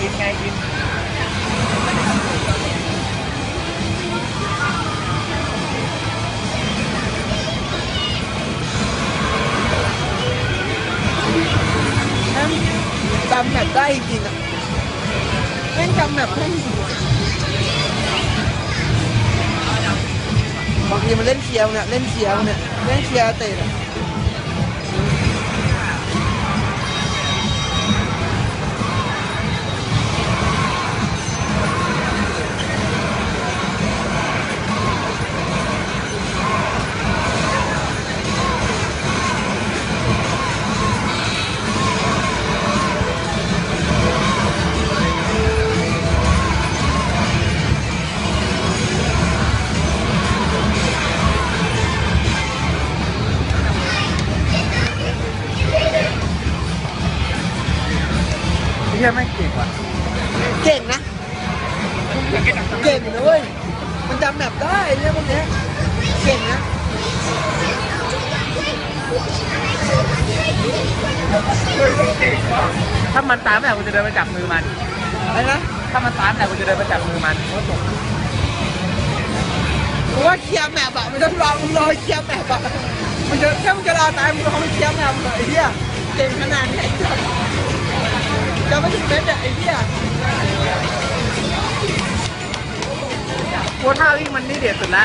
kim ngay kim trong là có gì nè, bên trong là không hoặc gì. Mà lên chiều nè lên chiều nè lên chiều nè เคลียร์เนี่ยเล่นเคลียร์เตะเนี่ยเฮียไม่งเก่งว่ะเก่งนะ เก่งนะเว้ยมันจำแบบได้เนี่ยพวกเนี้ยเก่งนะถ้ามันตามแต่กูจะเดินไปจับมือมันอะไรนะถ้ามันตามแต่กูจะเดินไปจับมือมันเพราะว่าเคลียร์แมปอะมันต้องรอมึงรอเคลียร์แมปอะมันจะถ้ามึงจะรอตายมึงรอมันเคลียร์แมปเลยไอ้เหี้ยเก่งขนาดไหน จะไม่ถึงเม็ดอะไอ้เหี้ยกูท่าวิ่งมันนี่เด็ดสุดละ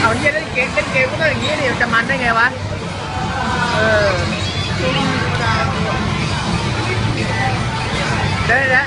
เอาเฮียเล่นเกมเล่นเกมก็ต้องอย่างนี้ดิจะมันได้ไงวะ เออได้แล้ว